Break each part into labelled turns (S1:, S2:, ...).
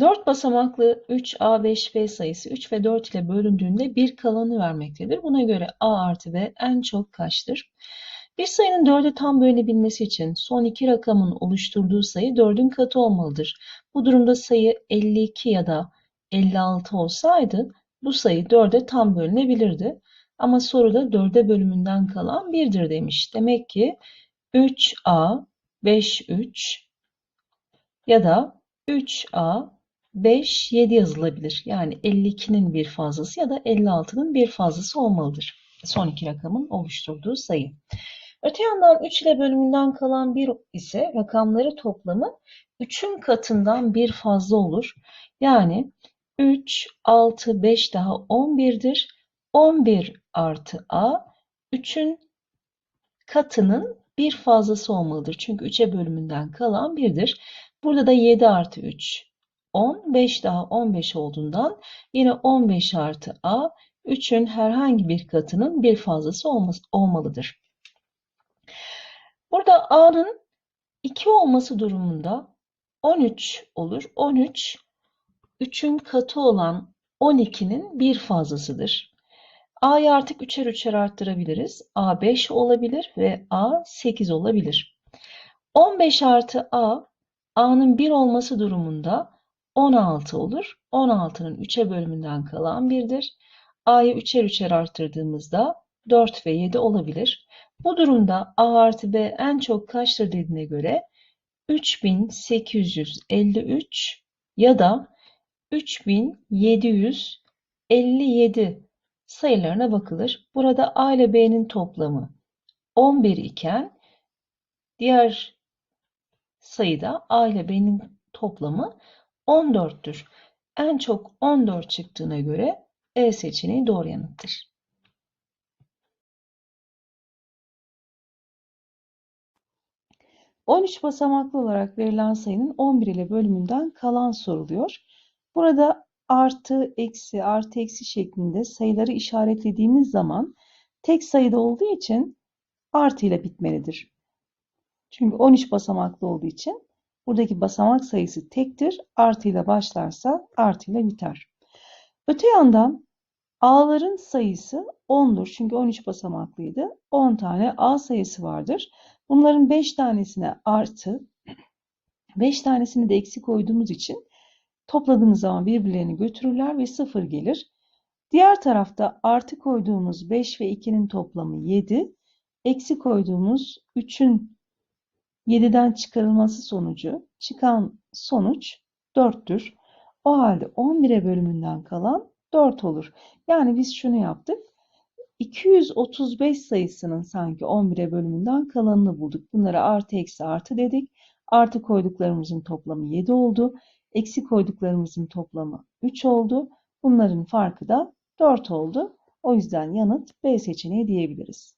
S1: 4 basamaklı 3A, 5B sayısı 3 ve 4 ile bölündüğünde bir kalanı vermektedir. Buna göre A artı B en çok kaçtır? Bir sayının 4'e tam bölünebilmesi için son iki rakamın oluşturduğu sayı 4'ün katı olmalıdır. Bu durumda sayı 52 ya da 56 olsaydı bu sayı 4'e tam bölünebilirdi. Ama soruda 4'e bölümünden kalan 1'dir demiş. Demek ki 3A, 5, 3 ya da 3A, 5, 7 yazılabilir. Yani 52'nin bir fazlası ya da 56'nın bir fazlası olmalıdır. Son iki rakamın oluşturduğu sayı. Öte yandan 3 ile bölümünden kalan 1 ise rakamları toplamı 3'ün katından bir fazla olur. Yani 3, 6, 5 daha 11'dir. 11 artı A 3'ün katının bir fazlası olmalıdır. Çünkü 3'e bölümünden kalan 1'dir. Burada da 7 artı 3 10, 5 daha 15 olduğundan yine 15 artı A 3'ün herhangi bir katının bir fazlası olmalıdır. Burada A'nın 2 olması durumunda 13 olur. 13 3'ün katı olan 12'nin bir fazlasıdır. A'yı artık üçer üçer arttırabiliriz. A 5 olabilir ve A 8 olabilir. 15 artı A, A'nın 1 olması durumunda 16 olur. 16'nın 3'e bölümünden kalan 1'dir. A'yı üçer üçer arttırdığımızda 4 ve 7 olabilir. Bu durumda A artı B en çok kaçtır dediğine göre 3853 ya da 3757 sayılarına bakılır. Burada A ile B'nin toplamı 11 iken diğer sayıda A ile B'nin toplamı 14'tür. En çok 14 çıktığına göre E seçeneği doğru yanıttır. On basamaklı olarak verilen sayının 11 ile bölümünden kalan soruluyor. Burada artı, eksi, artı, eksi şeklinde sayıları işaretlediğimiz zaman tek sayıda olduğu için artı ile bitmelidir. Çünkü 13 basamaklı olduğu için buradaki basamak sayısı tektir. Artı ile başlarsa artı ile biter. Öte yandan A'ların sayısı 10'dur. Çünkü 13 basamaklıydı. 10 tane A sayısı vardır. Bunların 5 tanesine artı, 5 tanesini de eksi koyduğumuz için Topladığımız zaman birbirlerini götürürler ve 0 gelir. Diğer tarafta artı koyduğumuz 5 ve 2'nin toplamı 7. Eksi koyduğumuz 3'ün 7'den çıkarılması sonucu çıkan sonuç 4'tür. O halde 11'e bölümünden kalan 4 olur. Yani biz şunu yaptık. 235 sayısının sanki 11'e bölümünden kalanını bulduk. Bunlara artı eksi artı dedik. Artı koyduklarımızın toplamı 7 oldu. Eksi koyduklarımızın toplamı 3 oldu. Bunların farkı da 4 oldu. O yüzden yanıt B seçeneği diyebiliriz.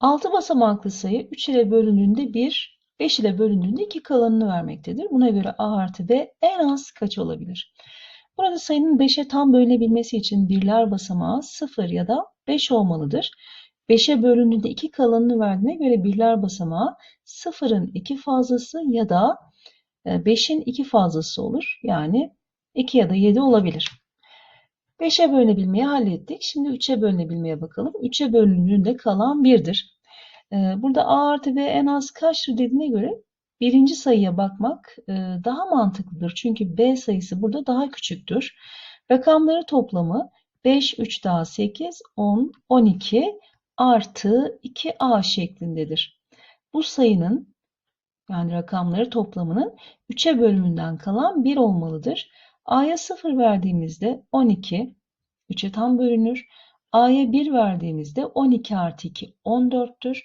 S1: Altı basamaklı sayı 3 ile bölündüğünde 1, 5 ile bölündüğünde 2 kalanını vermektedir. Buna göre A artı B en az kaç olabilir? Burada sayının 5'e tam bölünebilmesi için birler basamağı 0 ya da 5 olmalıdır. 5'e bölündüğünde 2 kalanını verdiğine göre birler basamağı 0'ın 2 fazlası ya da 5'in e, 2 fazlası olur. Yani 2 ya da 7 olabilir. 5'e bölünebilmeyi hallettik. Şimdi 3'e bölünebilmeye bakalım. 3'e bölündüğünde kalan 1'dir. E, burada A artı B en az kaçtır dediğine göre birinci sayıya bakmak e, daha mantıklıdır. Çünkü B sayısı burada daha küçüktür. Rakamları toplamı 5, 3 daha 8, 10, 12 artı 2a şeklindedir. Bu sayının yani rakamları toplamının 3'e bölümünden kalan 1 olmalıdır. A'ya 0 verdiğimizde 12, 3'e tam bölünür. A'ya 1 verdiğimizde 12 artı 2 14'tür.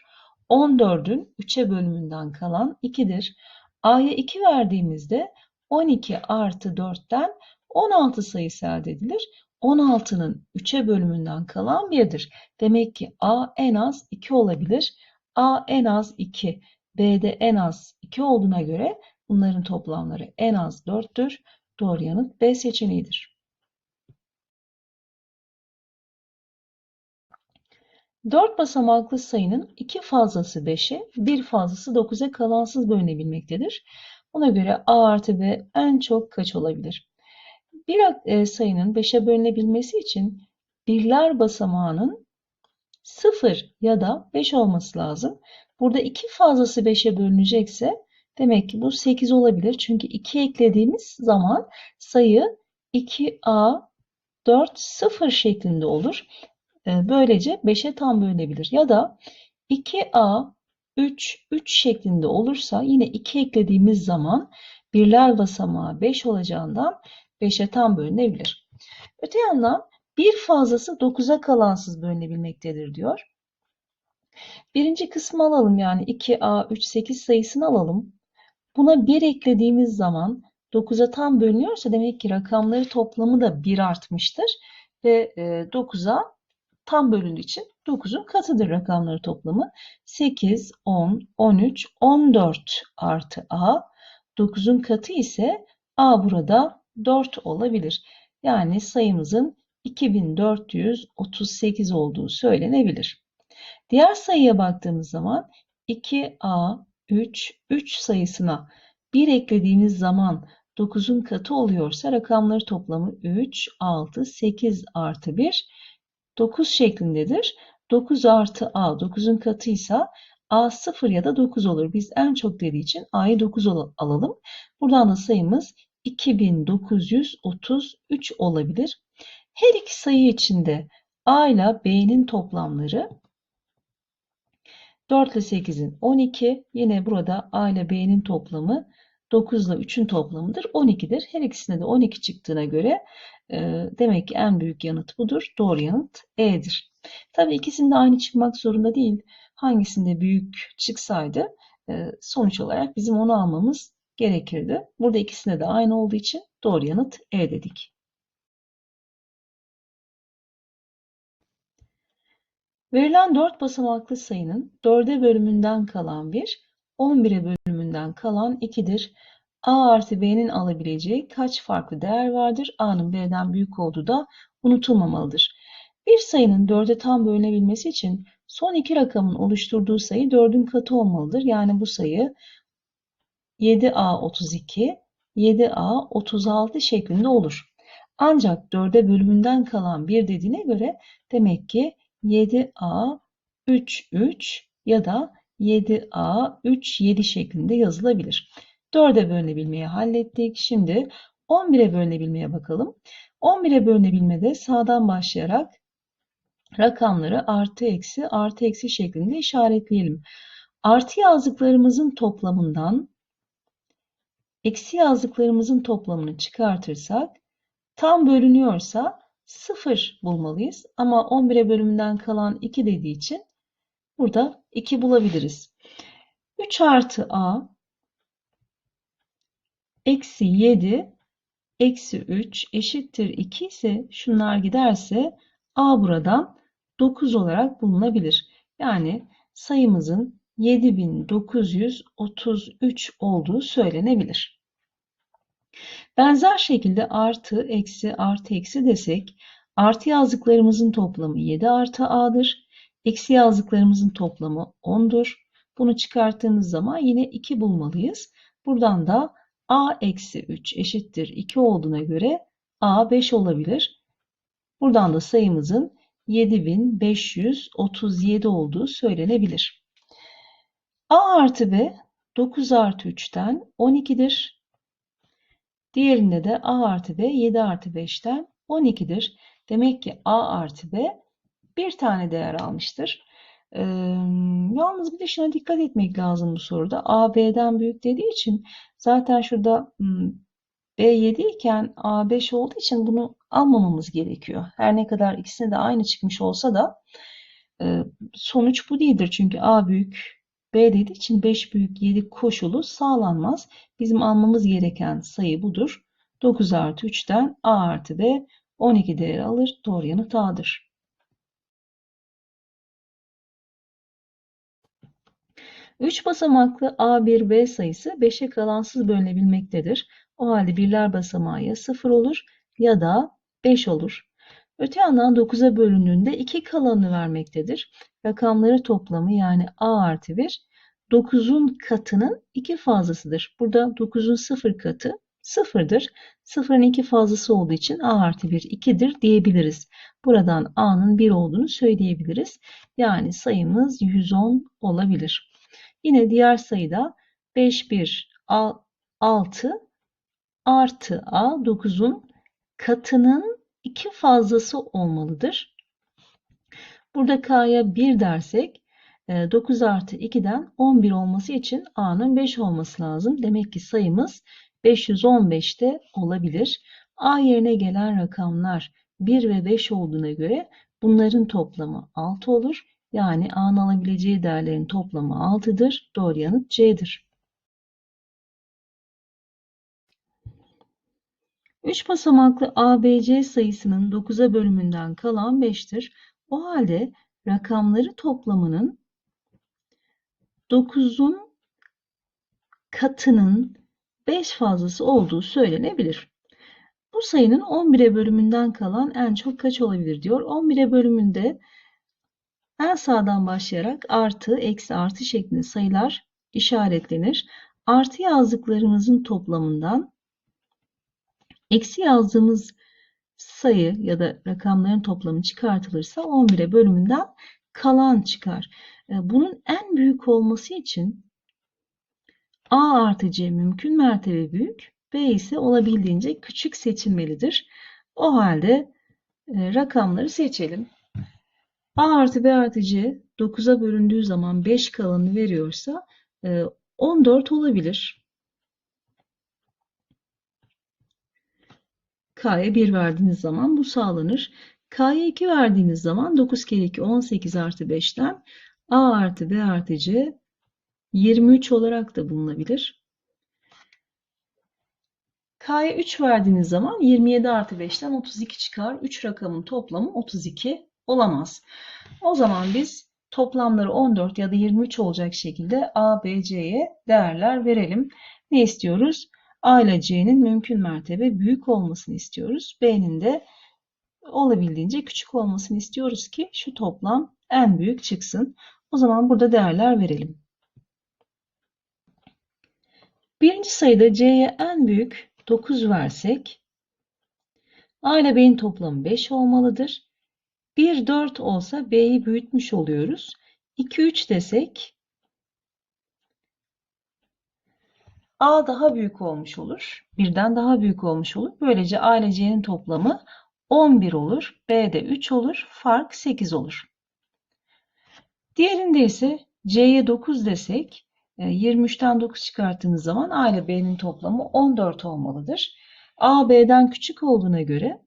S1: 14'ün 3'e bölümünden kalan 2'dir. A'ya 2 verdiğimizde 12 artı 4'ten 16 sayısı elde edilir. 16'nın 3'e bölümünden kalan 1'dir. Demek ki A en az 2 olabilir. A en az 2, B'de en az 2 olduğuna göre bunların toplamları en az 4'tür. Doğru yanıt B seçeneğidir. 4 basamaklı sayının 2 fazlası 5'e, 1 fazlası 9'a kalansız bölünebilmektedir. Buna göre a artı b en çok kaç olabilir? Bir e, sayının 5'e bölünebilmesi için birler basamağının 0 ya da 5 olması lazım. Burada 2 fazlası 5'e bölünecekse demek ki bu 8 olabilir. Çünkü 2 eklediğimiz zaman sayı 2a 4 0 şeklinde olur. E, böylece 5'e tam bölünebilir. Ya da 2a 3 3 şeklinde olursa yine 2 eklediğimiz zaman birler basamağı 5 olacağından 5'e tam bölünebilir. Öte yandan bir fazlası 9'a kalansız bölünebilmektedir diyor. Birinci kısmı alalım yani 2a 3 8 sayısını alalım. Buna 1 eklediğimiz zaman 9'a tam bölünüyorsa demek ki rakamları toplamı da 1 artmıştır. Ve 9'a tam bölündüğü için 9'un katıdır rakamları toplamı. 8, 10, 13, 14 artı a. 9'un katı ise a burada 4 olabilir. Yani sayımızın 2438 olduğu söylenebilir. Diğer sayıya baktığımız zaman 2a 3 3 sayısına 1 eklediğimiz zaman 9'un katı oluyorsa rakamları toplamı 3, 6, 8 artı 1, 9 şeklindedir. 9 artı a 9'un katıysa a 0 ya da 9 olur. Biz en çok dediği için a'yı 9 alalım. Buradan da sayımız 2933 olabilir. Her iki sayı içinde a ile b'nin toplamları 4 ile 8'in 12. Yine burada a ile b'nin toplamı 9 ile 3'ün toplamıdır. 12'dir. Her ikisinde de 12 çıktığına göre e, demek ki en büyük yanıt budur. Doğru yanıt E'dir. Tabii ikisinde aynı çıkmak zorunda değil. Hangisinde büyük çıksaydı e, sonuç olarak bizim onu almamız gerekirdi. Burada ikisinde de aynı olduğu için doğru yanıt E dedik. Verilen 4 basamaklı sayının 4'e bölümünden kalan 1, 11'e bölümünden kalan 2'dir. A artı B'nin alabileceği kaç farklı değer vardır? A'nın B'den büyük olduğu da unutulmamalıdır. Bir sayının 4'e tam bölünebilmesi için son iki rakamın oluşturduğu sayı 4'ün katı olmalıdır. Yani bu sayı 7A 32, 7A 36 şeklinde olur. Ancak 4'e bölümünden kalan 1 dediğine göre demek ki 7A 3, 3 ya da 7A 3, 7 şeklinde yazılabilir. 4'e bölünebilmeyi hallettik. Şimdi 11'e bölünebilmeye bakalım. 11'e bölünebilmede sağdan başlayarak rakamları artı eksi artı eksi şeklinde işaretleyelim. Artı yazdıklarımızın toplamından eksi yazdıklarımızın toplamını çıkartırsak tam bölünüyorsa 0 bulmalıyız. Ama 11'e bölümünden kalan 2 dediği için burada 2 bulabiliriz. 3 artı a eksi 7 eksi 3 eşittir 2 ise şunlar giderse a buradan 9 olarak bulunabilir. Yani sayımızın 7933 olduğu söylenebilir. Benzer şekilde artı, eksi, artı, eksi desek artı yazdıklarımızın toplamı 7 artı a'dır. Eksi yazdıklarımızın toplamı 10'dur. Bunu çıkarttığımız zaman yine 2 bulmalıyız. Buradan da a eksi 3 eşittir 2 olduğuna göre a 5 olabilir. Buradan da sayımızın 7537 olduğu söylenebilir. a artı b 9 artı 3'ten 12'dir. Diğerinde de a artı b 7 artı 5'ten 12'dir. Demek ki a artı b bir tane değer almıştır. Ee, yalnız bir de şuna dikkat etmek lazım bu soruda. A B'den büyük dediği için zaten şurada B 7 iken A 5 olduğu için bunu almamamız gerekiyor. Her ne kadar ikisine de aynı çıkmış olsa da e, sonuç bu değildir. Çünkü A büyük B dediği için 5 büyük 7 koşulu sağlanmaz. Bizim almamız gereken sayı budur. 9 artı 3'ten A artı B 12 değer alır. Doğru yanıt A'dır. Üç basamaklı A1B sayısı 5'e kalansız bölünebilmektedir. O halde birler basamağı ya 0 olur ya da 5 olur. Öte yandan 9'a bölündüğünde 2 kalanını vermektedir. Rakamları toplamı yani a artı 1 9'un katının 2 fazlasıdır. Burada 9'un 0 katı 0'dır. 0'ın 2 fazlası olduğu için a artı 1 2'dir diyebiliriz. Buradan a'nın 1 olduğunu söyleyebiliriz. Yani sayımız 110 olabilir. Yine diğer sayıda 5 1 6 artı a 9'un katının 2 fazlası olmalıdır. Burada k'ya 1 dersek 9 artı 2'den 11 olması için a'nın 5 olması lazım. Demek ki sayımız 515'te olabilir. A yerine gelen rakamlar 1 ve 5 olduğuna göre bunların toplamı 6 olur. Yani A'nın alabileceği değerlerin toplamı 6'dır. Doğru yanıt C'dir. 3 basamaklı ABC sayısının 9'a bölümünden kalan 5'tir. O halde rakamları toplamının 9'un katının 5 fazlası olduğu söylenebilir. Bu sayının 11'e bölümünden kalan en çok kaç olabilir diyor. 11'e bölümünde en sağdan başlayarak artı, eksi, artı şeklinde sayılar işaretlenir. Artı yazdıklarımızın toplamından eksi yazdığımız sayı ya da rakamların toplamı çıkartılırsa 11'e bölümünden kalan çıkar. E, bunun en büyük olması için A artı C mümkün mertebe büyük, B ise olabildiğince küçük seçilmelidir. O halde e, rakamları seçelim. A artı B artı C 9'a bölündüğü zaman 5 kalanını veriyorsa 14 e, olabilir. K'ya 1 verdiğiniz zaman bu sağlanır. K'ya 2 verdiğiniz zaman 9 kere 2 18 artı 5'ten A artı B artı C 23 olarak da bulunabilir. K'ya 3 verdiğiniz zaman 27 artı 5'ten 32 çıkar. 3 rakamın toplamı 32 olamaz. O zaman biz toplamları 14 ya da 23 olacak şekilde A, B, C'ye değerler verelim. Ne istiyoruz? A ile C'nin mümkün mertebe büyük olmasını istiyoruz. B'nin de olabildiğince küçük olmasını istiyoruz ki şu toplam en büyük çıksın. O zaman burada değerler verelim. Birinci sayıda C'ye en büyük 9 versek A ile B'nin toplamı 5 olmalıdır. 1, 4 olsa B'yi büyütmüş oluyoruz. 2, 3 desek A daha büyük olmuş olur. Birden daha büyük olmuş olur. Böylece A ile C'nin toplamı 11 olur. B de 3 olur. Fark 8 olur. Diğerinde ise C'ye 9 desek 23'ten 9 çıkarttığınız zaman A ile B'nin toplamı 14 olmalıdır. A B'den küçük olduğuna göre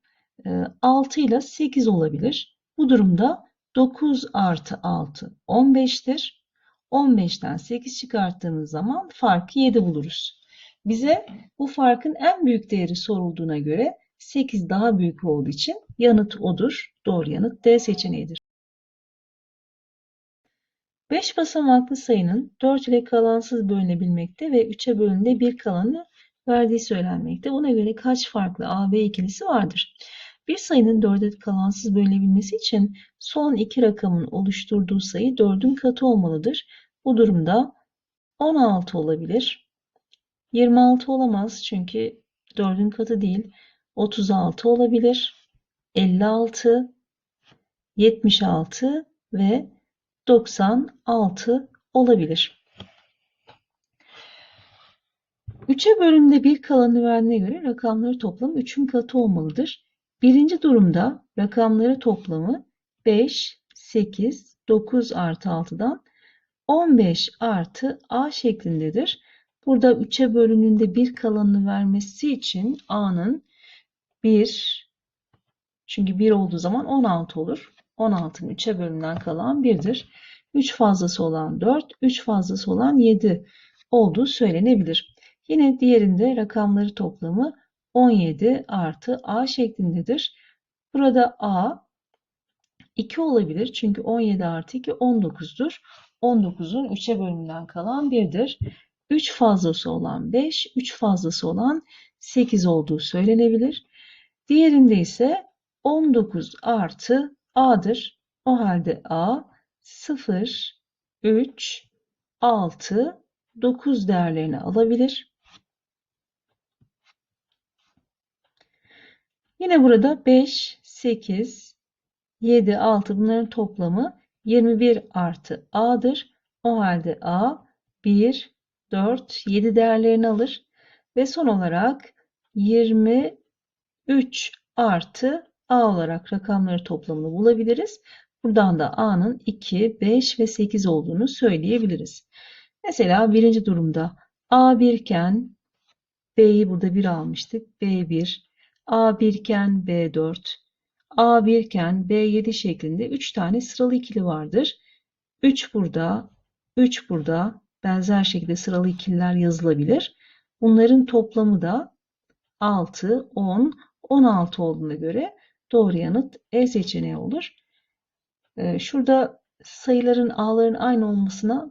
S1: 6 ile 8 olabilir. Bu durumda 9 artı 6 15'tir. 15'ten 8 çıkarttığımız zaman farkı 7 buluruz. Bize bu farkın en büyük değeri sorulduğuna göre 8 daha büyük olduğu için yanıt odur. Doğru yanıt D seçeneğidir. 5 basamaklı sayının 4 ile kalansız bölünebilmekte ve 3'e bölünde bir kalanı verdiği söylenmekte. Buna göre kaç farklı A, B ikilisi vardır? Bir sayının 4'e kalansız bölünebilmesi için son iki rakamın oluşturduğu sayı 4'ün katı olmalıdır. Bu durumda 16 olabilir. 26 olamaz çünkü 4'ün katı değil. 36 olabilir. 56, 76 ve 96 olabilir. 3'e bölümde bir kalanı verdiğine göre rakamları toplamı 3'ün katı olmalıdır. Birinci durumda rakamları toplamı 5, 8, 9 artı 6'dan 15 artı a şeklindedir. Burada 3'e bölününde bir kalanını vermesi için a'nın 1, çünkü 1 olduğu zaman 16 olur. 16'nın 3'e bölümünden kalan 1'dir. 3 fazlası olan 4, 3 fazlası olan 7 olduğu söylenebilir. Yine diğerinde rakamları toplamı 17 artı a şeklindedir. Burada a 2 olabilir çünkü 17 artı 2 19'dur. 19'un 3'e bölümünden kalan 1'dir. 3 fazlası olan 5, 3 fazlası olan 8 olduğu söylenebilir. Diğerinde ise 19 artı A'dır. O halde A 0, 3, 6, 9 değerlerini alabilir. Yine burada 5, 8, 7, 6 bunların toplamı 21 artı A'dır. O halde A 1, 4, 7 değerlerini alır. Ve son olarak 23 artı A olarak rakamları toplamını bulabiliriz. Buradan da A'nın 2, 5 ve 8 olduğunu söyleyebiliriz. Mesela birinci durumda A1 iken B'yi burada 1 almıştık. B1, A1 iken B4, A1 iken B7 şeklinde 3 tane sıralı ikili vardır. 3 burada, 3 burada benzer şekilde sıralı ikililer yazılabilir. Bunların toplamı da 6, 10, 16 olduğuna göre doğru yanıt E seçeneği olur. Ee, şurada sayıların A'ların aynı olmasına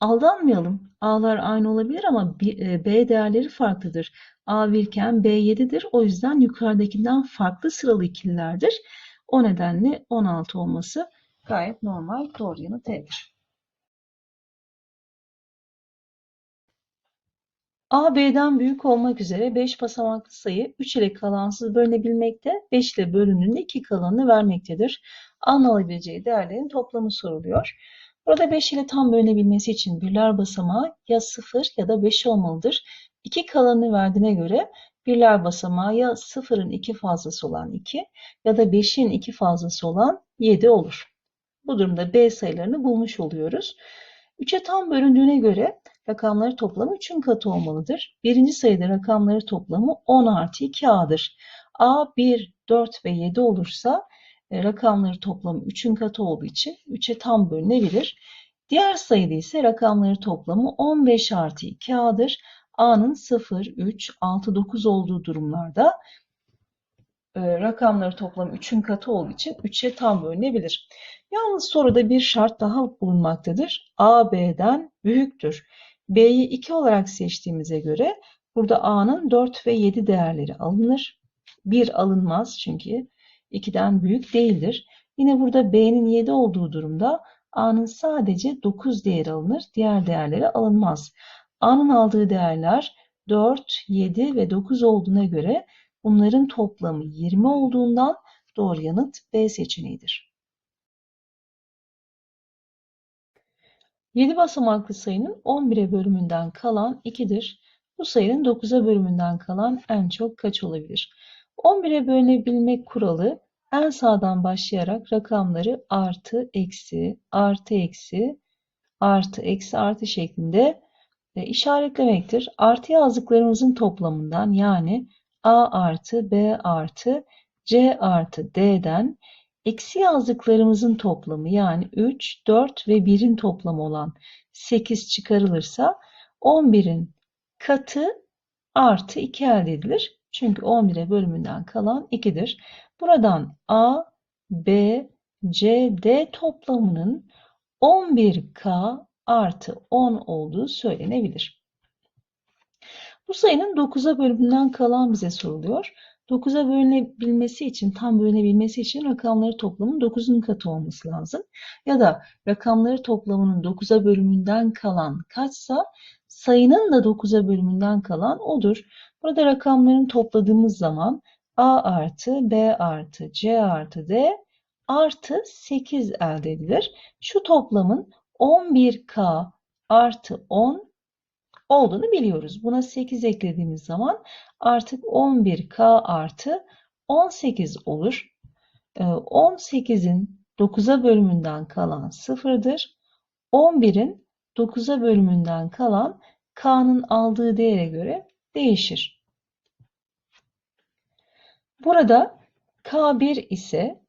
S1: aldanmayalım. A'lar aynı olabilir ama e, B değerleri farklıdır. A 1 iken B 7'dir. O yüzden yukarıdakinden farklı sıralı ikililerdir. O nedenle 16 olması gayet normal. Doğru yanıt E'dir. A, B'den büyük olmak üzere 5 basamaklı sayı 3 ile kalansız bölünebilmekte, 5 ile bölündüğünde 2 kalanını vermektedir. A'nın alabileceği değerlerin toplamı soruluyor. Burada 5 ile tam bölünebilmesi için birler basamağı ya 0 ya da 5 olmalıdır. 2 kalanını verdiğine göre birler basamağı ya 0'ın 2 fazlası olan 2 ya da 5'in 2 fazlası olan 7 olur. Bu durumda B sayılarını bulmuş oluyoruz. 3'e tam bölündüğüne göre rakamları toplamı 3'ün katı olmalıdır. Birinci sayıda rakamları toplamı 10 artı 2A'dır. A 1, 4 ve 7 olursa rakamları toplamı 3'ün katı olduğu için 3'e tam bölünebilir. Diğer sayıda ise rakamları toplamı 15 artı 2A'dır. A'nın 0, 3, 6, 9 olduğu durumlarda e, rakamları toplamı 3'ün katı olduğu için 3'e tam bölünebilir. Yalnız soruda bir şart daha bulunmaktadır. A, B'den büyüktür. B'yi 2 olarak seçtiğimize göre burada A'nın 4 ve 7 değerleri alınır. 1 alınmaz çünkü 2'den büyük değildir. Yine burada B'nin 7 olduğu durumda A'nın sadece 9 değeri alınır. Diğer değerleri alınmaz. A'nın aldığı değerler 4, 7 ve 9 olduğuna göre bunların toplamı 20 olduğundan doğru yanıt B seçeneğidir. 7 basamaklı sayının 11'e bölümünden kalan 2'dir. Bu sayının 9'a bölümünden kalan en çok kaç olabilir? 11'e bölünebilmek kuralı en sağdan başlayarak rakamları artı, eksi, artı, eksi, artı, eksi, artı şeklinde e, işaretlemektir. Artı yazdıklarımızın toplamından yani A artı B artı C artı D'den eksi yazdıklarımızın toplamı yani 3, 4 ve 1'in toplamı olan 8 çıkarılırsa 11'in katı artı 2 elde edilir. Çünkü 11'e bölümünden kalan 2'dir. Buradan A, B, C, D toplamının 11K artı 10 olduğu söylenebilir. Bu sayının 9'a bölümünden kalan bize soruluyor. 9'a bölünebilmesi için, tam bölünebilmesi için rakamları toplamının 9'un katı olması lazım. Ya da rakamları toplamının 9'a bölümünden kalan kaçsa sayının da 9'a bölümünden kalan odur. Burada rakamların topladığımız zaman A artı B artı C artı D artı 8 elde edilir. Şu toplamın 11K artı 10 olduğunu biliyoruz. Buna 8 eklediğimiz zaman artık 11K artı 18 olur. 18'in ee, 9'a bölümünden kalan 0'dır. 11'in 9'a bölümünden kalan K'nın aldığı değere göre değişir. Burada K1 ise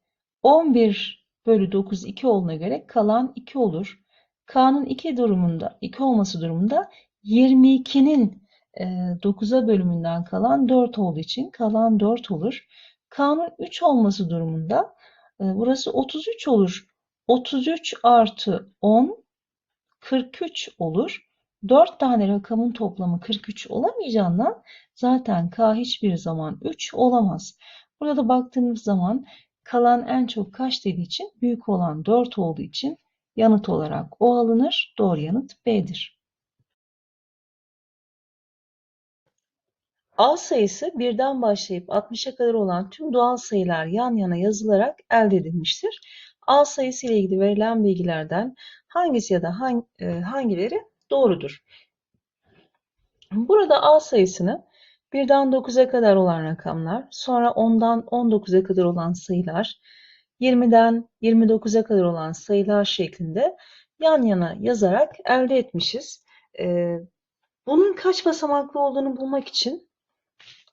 S1: 11 bölü 9 2 olduğuna göre kalan 2 olur. K'nın 2 durumunda 2 olması durumunda 22'nin 9'a bölümünden kalan 4 olduğu için kalan 4 olur. K'nın 3 olması durumunda burası 33 olur. 33 artı 10 43 olur. 4 tane rakamın toplamı 43 olamayacağından zaten K hiçbir zaman 3 olamaz. Burada da baktığımız zaman kalan en çok kaç dediği için büyük olan 4 olduğu için yanıt olarak O alınır. Doğru yanıt B'dir. A sayısı birden başlayıp 60'a kadar olan tüm doğal sayılar yan yana yazılarak elde edilmiştir. A sayısı ile ilgili verilen bilgilerden hangisi ya da hangi, e, hangileri doğrudur? Burada A sayısını birden 9'a kadar olan rakamlar, sonra 10'dan 19'a kadar olan sayılar, 20'den 29'a kadar olan sayılar şeklinde yan yana yazarak elde etmişiz. E, bunun kaç basamaklı olduğunu bulmak için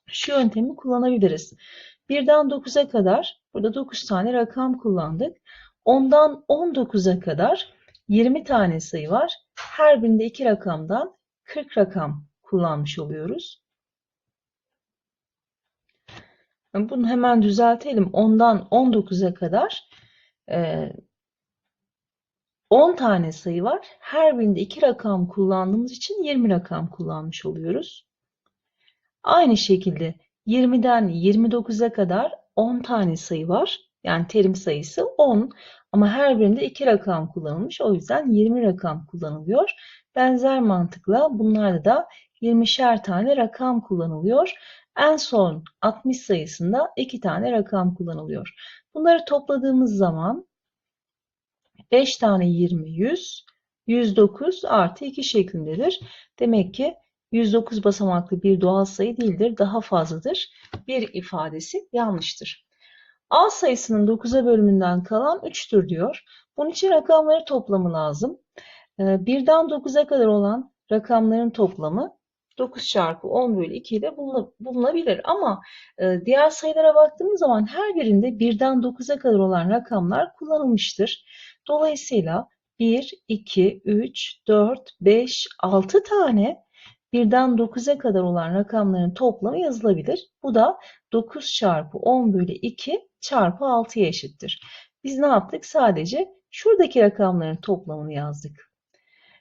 S1: şu yöntemi kullanabiliriz. 1'den 9'a kadar burada 9 tane rakam kullandık. 10'dan 19'a kadar 20 tane sayı var. Her birinde 2 rakamdan 40 rakam kullanmış oluyoruz. Bunu hemen düzeltelim. 10'dan 19'a kadar 10 tane sayı var. Her birinde 2 rakam kullandığımız için 20 rakam kullanmış oluyoruz. Aynı şekilde 20'den 29'a kadar 10 tane sayı var. Yani terim sayısı 10 ama her birinde 2 rakam kullanılmış. O yüzden 20 rakam kullanılıyor. Benzer mantıkla bunlarda da 20'şer tane rakam kullanılıyor. En son 60 sayısında 2 tane rakam kullanılıyor. Bunları topladığımız zaman 5 tane 20 100, 109 artı 2 şeklindedir. Demek ki 109 basamaklı bir doğal sayı değildir, daha fazladır. Bir ifadesi yanlıştır. A sayısının 9'a bölümünden kalan 3'tür diyor. Bunun için rakamları toplamı lazım. 1'den ee, 9'a kadar olan rakamların toplamı 9 çarpı 10 bölü 2 ile bulunabilir. Ama e, diğer sayılara baktığımız zaman her birinde 1'den 9'a kadar olan rakamlar kullanılmıştır. Dolayısıyla 1, 2, 3, 4, 5, 6 tane birden 9'a kadar olan rakamların toplamı yazılabilir. Bu da 9 çarpı 10 bölü 2 çarpı 6'ya eşittir. Biz ne yaptık? Sadece şuradaki rakamların toplamını yazdık.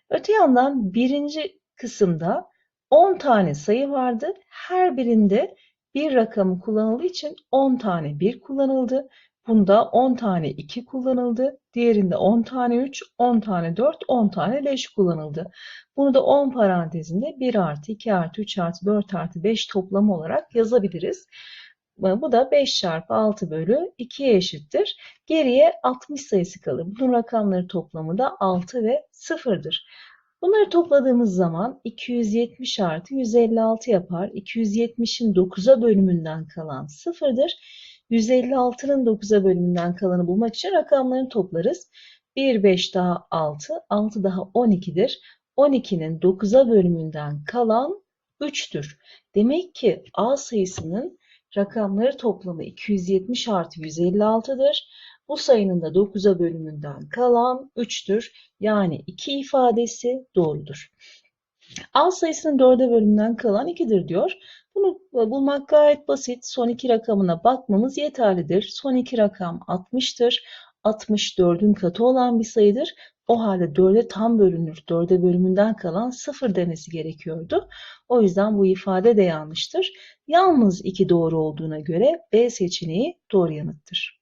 S1: Öte yandan birinci kısımda 10 tane sayı vardı. Her birinde bir rakamı kullanıldığı için 10 tane 1 kullanıldı. Bunda 10 tane 2 kullanıldı. Diğerinde 10 tane 3, 10 tane 4, 10 tane 5 kullanıldı. Bunu da 10 parantezinde 1 artı 2 artı 3 artı 4 artı 5 toplamı olarak yazabiliriz. Bu da 5 çarpı 6 bölü 2'ye eşittir. Geriye 60 sayısı kalır. Bunun rakamları toplamı da 6 ve 0'dır. Bunları topladığımız zaman 270 artı 156 yapar. 270'in 9'a bölümünden kalan 0'dır. 156'nın 9'a bölümünden kalanı bulmak için rakamlarını toplarız. 1, 5 daha 6, 6 daha 12'dir. 12'nin 9'a bölümünden kalan 3'tür. Demek ki A sayısının rakamları toplamı 270 artı 156'dır. Bu sayının da 9'a bölümünden kalan 3'tür. Yani 2 ifadesi doğrudur. A sayısının 4'e bölümünden kalan 2'dir diyor. Bunu bulmak gayet basit. Son iki rakamına bakmamız yeterlidir. Son iki rakam 60'tır. 60 4'ün katı olan bir sayıdır. O halde 4'e tam bölünür. 4'e bölümünden kalan 0 demesi gerekiyordu. O yüzden bu ifade de yanlıştır. Yalnız 2 doğru olduğuna göre B seçeneği doğru yanıttır.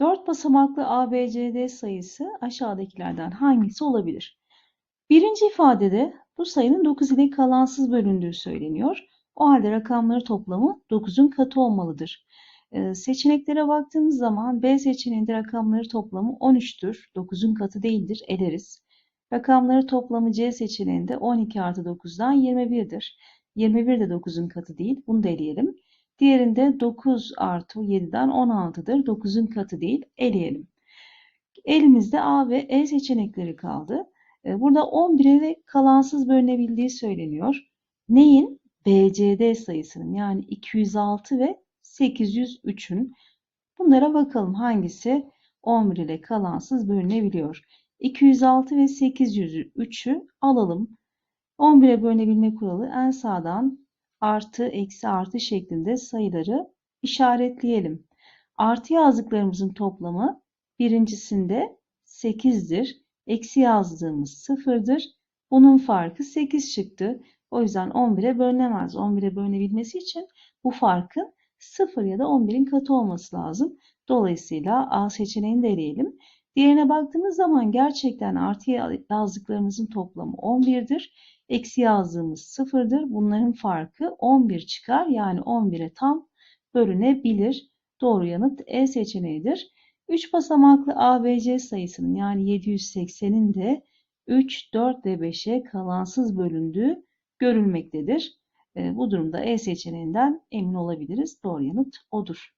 S1: 4 basamaklı ABCD sayısı aşağıdakilerden hangisi olabilir? Birinci ifadede bu sayının 9 ile kalansız bölündüğü söyleniyor. O halde rakamları toplamı 9'un katı olmalıdır. Ee, seçeneklere baktığımız zaman B seçeneğinde rakamları toplamı 13'tür. 9'un katı değildir. Eleriz. Rakamları toplamı C seçeneğinde 12 artı 9'dan 21'dir. 21 de 9'un katı değil. Bunu da eleyelim. Diğerinde 9 artı 7'den 16'dır. 9'un katı değil. Eleyelim. Elimizde A ve E seçenekleri kaldı. Ee, burada 11'e kalansız bölünebildiği söyleniyor. Neyin? BCD sayısının yani 206 ve 803'ün. Bunlara bakalım hangisi 11 ile kalansız bölünebiliyor. 206 ve 803'ü alalım. 11'e bölünebilme kuralı en sağdan artı, eksi, artı şeklinde sayıları işaretleyelim. Artı yazdıklarımızın toplamı birincisinde 8'dir. Eksi yazdığımız sıfırdır. Bunun farkı 8 çıktı. O yüzden 11'e bölünemez. 11'e bölünebilmesi için bu farkın 0 ya da 11'in katı olması lazım. Dolayısıyla A seçeneğini de eleyelim. Diğerine baktığımız zaman gerçekten artı yazdıklarımızın toplamı 11'dir. Eksi yazdığımız 0'dır. Bunların farkı 11 çıkar. Yani 11'e tam bölünebilir. Doğru yanıt E seçeneğidir. 3 basamaklı ABC sayısının yani 780'in de 3, 4 ve 5'e kalansız bölündüğü görülmektedir. E, bu durumda E seçeneğinden emin olabiliriz. Doğru yanıt odur.